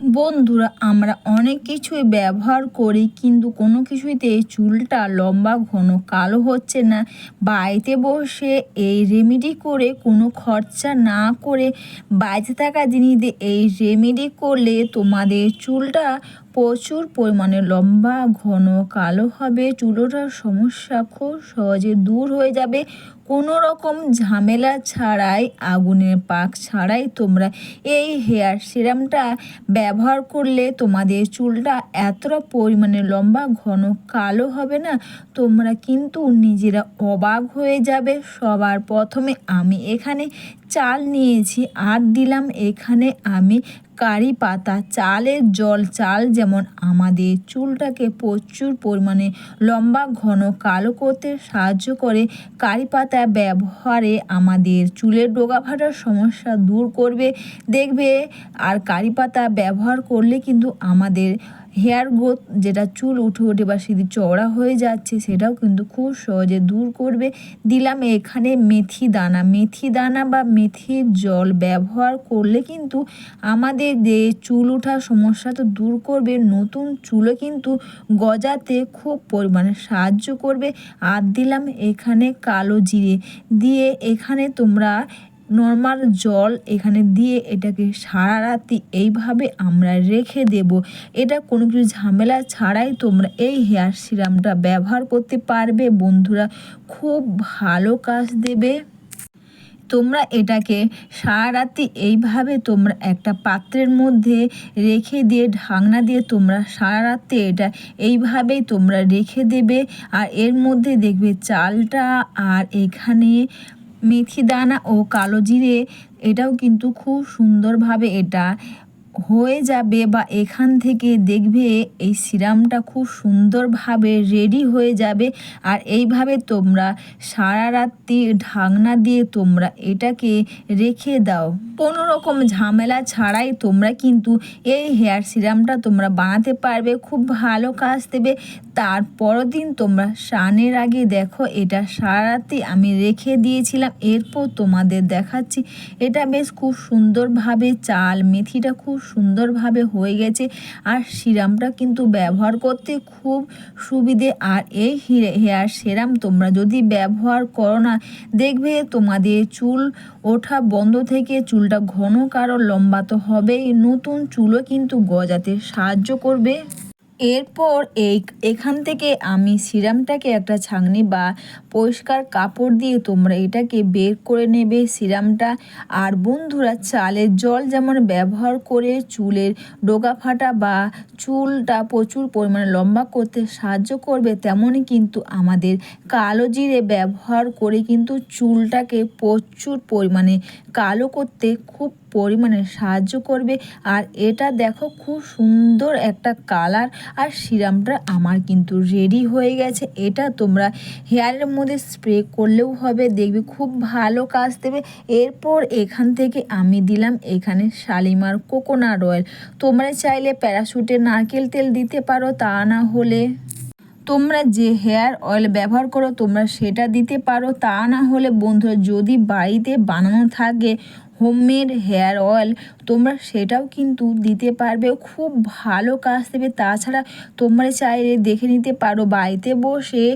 বন্ধুরা, আমরা অনেক কিছুই ব্যবহার করি, কিন্তু কোনো কিছুইতে চুলটা লম্বা, ঘন, কালো হচ্ছে না। বাড়িতে বসে এই রেমেডি করে, কোনো খরচা না করে বাড়িতে থাকা জিনিস দিয়ে এই রেমেডি করলে তোমাদের চুলটা প্রচুর পরিমাণে লম্বা, ঘন, কালো হবে। চুলোটার সমস্যা খুব সহজে দূর হয়ে যাবে। কোনো রকম ঝামেলা ছাড়াই, আগুনের পাক ছাড়াই তোমরা এই হেয়ার সিরামটা ব্যবহার করলে তোমাদের চুলটা এতটা পরিমাণে লম্বা, ঘন, কালো হবে না। তোমরা কিন্তু নিজেরা অবাক হয়ে যাবে। সবার প্রথমে আমি এখানে চাল নিয়েছি। আর দিলাম এখানে আমি কারি পাতা। চালের জল, চাল যেমন আমাদের চুলটাকে প্রচুর পরিমাণে লম্বা, ঘন, কালো করতে সাহায্য করে, কারি পাতা ব্যবহারে আমাদের চুলের ডোগা ফাটার সমস্যা দূর করবে, দেখবে। আর কারি পাতা ব্যবহার করলে কিন্তু আমাদের হেয়ার গ্রোথ, যেটা চুল উঠে উঠে বা সিঁড়ি চওড়া হয়ে যাচ্ছে, সেটাও কিন্তু খুব সহজে দূর করবে। দিলাম এখানে মেথি দানা। মেথি দানা বা মেথির জল ব্যবহার করলে কিন্তু আমাদের যে চুল ওঠার সমস্যা তো দূর করবে। নতুন চুলও কিন্তু গজাতে খুব পরিমাণে সাহায্য করবে। আর দিলাম এখানে কালো জিরে। দিয়ে এখানে তোমরা নর্মাল জল এখানে দিয়ে এটাকে সারা রাতি এইভাবে আমরা রেখে দেব। এটা কোনো কিছু ঝামেলা ছাড়াই তোমরা এই হেয়ার সিরামটা ব্যবহার করতে পারবে। বন্ধুরা, খুব ভালো কাজ দেবে। তোমরা এটাকে সারা রাতি এইভাবে তোমরা একটা পাত্রের মধ্যে রেখে দিয়ে, ঢাকনা দিয়ে তোমরা সারা রাতে এটা এইভাবেই তোমরা রেখে দেবে। আর এর মধ্যে দেখবে চালটা আর এখানে মেথি দানা ও কালো জিরে এটাও কিন্তু খুব সুন্দরভাবে এটা হয়ে যাবে বা এখান থেকে দেখবে এই সিরামটা খুব সুন্দরভাবে রেডি হয়ে যাবে। আর এইভাবে তোমরা সারা রাত্রি ঢাকনা দিয়ে তোমরা এটাকে রেখে দাও। কোনো রকম ঝামেলা ছাড়াই তোমরা কিন্তু এই হেয়ার সিরামটা তোমরা বানাতে পারবে, খুব ভালো কাজ দেবে। তার দিন তোমরা স্নানের আগে দেখো, এটা সারা রাত্রি আমি রেখে দিয়েছিলাম, এরপর তোমাদের দেখাচ্ছি। এটা বেশ খুব সুন্দরভাবে চাল, মেথিটা খুব সুন্দরভাবে হয়ে গেছে। আর সিরামটা কিন্তু ব্যবহার করতে খুব সুবিধে। আর এই হেয়ার সেরাম তোমরা যদি ব্যবহার করো না, দেখবে তোমাদের চুল ওঠা বন্ধ থেকে চুলটা ঘন কারও লম্বা তো হবেই। নতুন চুলও কিন্তু গজাতে সাহায্য করবে। এরপর এই, এখান থেকে আমি সিরামটাকে একটা ছাঁকনি বা পরিষ্কার কাপড় দিয়ে তোমরা এটাকে বের করে নেবে সিরামটা। আর বন্ধুরা, চালের জল যেমন ব্যবহার করে চুলের ডোগা ফাটা বা চুলটা প্রচুর পরিমাণে লম্বা করতে সাহায্য করবে, তেমনই কিন্তু আমাদের কালো জিরে ব্যবহার করে কিন্তু চুলটাকে প্রচুর পরিমাণে কালো করতে খুব পরিমাণে সাহায্য করবে। আর এটা দেখো খুব সুন্দর একটা কালার। আর সিরামটা আমার কিন্তু রেডি হয়ে গেছে। এটা তোমরা হেয়ারের মধ্যে স্প্রে করলেও হবে, দেখবে খুব ভালো কাজ দেবে। এরপর এখান থেকে আমি দিলাম এখানে শালিমার কোকোনাট অয়েল তোমরা চাইলে প্যারাশুটের নারকেল তেল দিতে পারো, তা না হলে। তোমরা যে হেয়ার অয়েল ব্যবহার করো, তোমরা সেটা দিতে পারো। তা না হলে বন্ধুরা, যদি বাড়িতে বানানো থাকে হোমমেড হেয়ার অয়েল তোমরা সেটাও কিন্তু দিতে পারবে। খুব ভালো কাজ দেবে। তাছাড়া তোমরা চাইলে দেখে নিতে পারো বাড়িতে বসে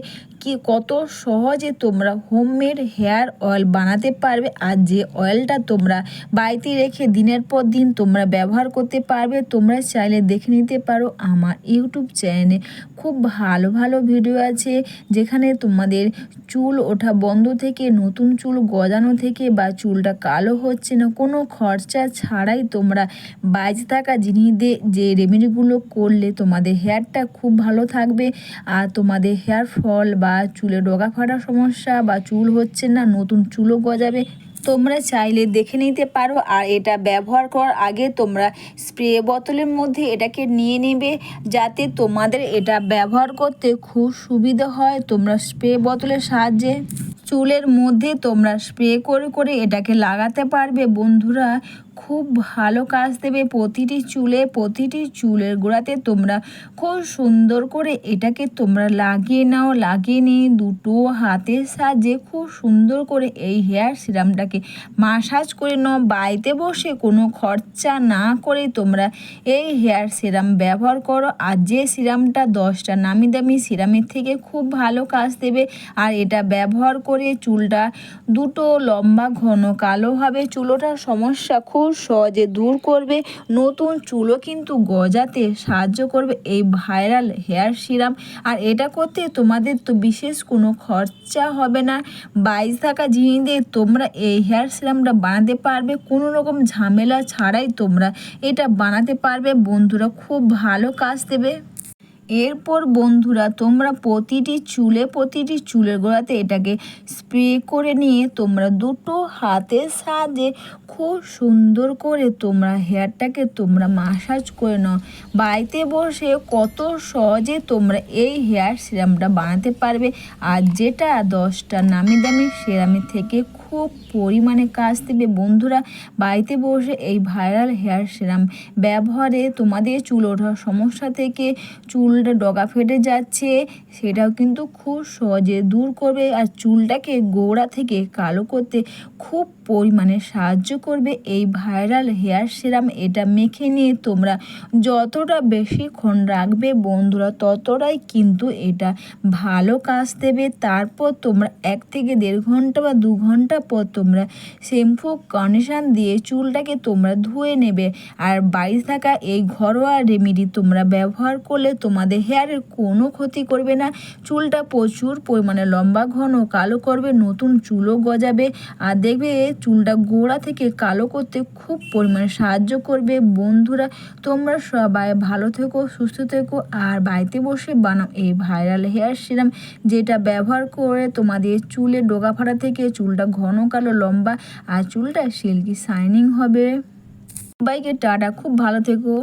কি কত সহজে তোমরা হোমমেড হেয়ার অয়েল বানাতে পারবে আর যে অয়েলটা তোমরা বাড়িতে রেখে দিনের পর দিন তোমরা ব্যবহার করতে পারবে, তোমরা চাইলে দেখে নিতে পারো আমার ইউটিউব চ্যানেলে। খুব ভালো ভালো ভিডিও আছে যেখানে তোমাদের চুল ওঠা বন্ধ থেকে, নতুন চুল গজানো থেকে বা চুলটা কালো হচ্ছে না, কোনো খরচা ছাড়াই তোমরা বাইরে থাকা জিনিস দিয়ে যে রেমেডিগুলো করলে তোমাদের হেয়ারটা খুব ভালো থাকবে। আর তোমাদের হেয়ার ফল বা চুলে ডগা ফাটার সমস্যা বা চুল হচ্ছে না, নতুন চুলও গজাবে। তোমরা চাইলে দেখে নিতে পারো। আর এটা ব্যবহার করার আগে তোমরা স্প্রে বোতলের মধ্যে এটাকে নিয়ে নেবে যাতে তোমাদের এটা ব্যবহার করতে খুব সুবিধা হয়। তোমরা স্প্রে বোতলের সাহায্যে চুলের মধ্যে তোমরা স্প্রে করে করে এটাকে লাগাতে পারবে। বন্ধুরা খুব ভালো কাজ দেবে প্রতিটি চুলে, প্রতিটি চুলের গোড়াতে তোমরা খুব সুন্দর করে এটাকে তোমরা লাগিয়ে নাও, লাগিয়ে নিয়ে দুটো হাতের সাহায্যে খুব সুন্দর করে এই হেয়ার সিরামটাকে মাসাজ করে নাও। বাড়িতে বসে কোনো খরচা না করে তোমরা এই হেয়ার সিরাম ব্যবহার করো। আর যে সিরামটা দশটা নামি দামি সিরামের থেকে খুব ভালো কাজ দেবে। আর এটা ব্যবহার করে চুলটা দুটো লম্বা, ঘন, কালো হবে। চুলোটার সমস্যা খুব সহজে দূর করবে। নতুন চুলও কিন্তু গজাতে সাহায্য করবে এই ভাইরাল হেয়ার সিরাম। আর এটা করতে তোমাদের তো বিশেষ কোনো খরচা হবে না। বাইশ থাকা জিনিস দিয়ে তোমরা এই হেয়ার সিরামটা বানাতে পারবে। কোনো রকম ঝামেলা ছাড়াই তোমরা এটা বানাতে পারবে। বন্ধুরা খুব ভালো কাজ দেবে। এরপর বন্ধুরা, তোমরা প্রতিটি চুলে, প্রতিটি চুলের গোড়াতে এটাকে স্প্রে করে নিয়ে তোমরা দুটো হাতের সাহায্যে খুব সুন্দর করে তোমরা হেয়ারটাকে তোমরা মাসাজ করে নাও। বাড়িতে বসে কত সহজে তোমরা এই হেয়ার সিরামটা বানাতে পারবে। আর যেটা দশটা নামি দামি সিরামের থেকে খুব পরিমাণে কাজ দেবে। বন্ধুরা, বাড়িতে বসে এই ভাইরাল হেয়ার সিরাম ব্যবহারে তোমাদের চুল ওঠার সমস্যা থেকে চুলটা ডগা ফেটে যাচ্ছে, সেটাও কিন্তু খুব সহজে দূর করবে আর চুলটাকে গোড়া থেকে কালো করতে খুব পরিমাণে সাহায্য করবে এই ভাইরাল হেয়ার সিরাম এটা মেখে নিয়ে তোমরা যতটা বেশিক্ষণ রাখবে বন্ধুরা, ততটাই কিন্তু এটা ভালো কাজ দেবে। তারপর তোমরা এক থেকে দেড় ঘণ্টা বা দু ঘণ্টা পর তোমরা শ্যাম্পু, কন্ডিশন দিয়ে চুলটাকে তোমরা ধুয়ে নেবে। আর বাড়ি থাকা এই ঘরোয়া রেমেডি তোমরা ব্যবহার করলে তোমাদের হেয়ারের কোনো ক্ষতি করবে না। চুলটা প্রচুর পরিমাণে লম্বা, ঘন, কালো করবে, নতুন চুলও গজাবে। আর দেখবে চুলটা গোড়া থেকে কালো করতে খুব পরিমাণে সাহায্য করবে। বন্ধুরা, তোমরা সবাই ভালো থেকো, সুস্থ থেকো। আর বাড়িতে বসে বানাও এই ভাইরাল হেয়ার সিরাম যেটা ব্যবহার করে তোমাদের চুলে ডোগা ফাটা থেকে চুলটা ঘন কালো লম্বা আর চুলটা সিল্কি শাইনিং হবে। বাইকের টাটা খুব ভালো থেকো।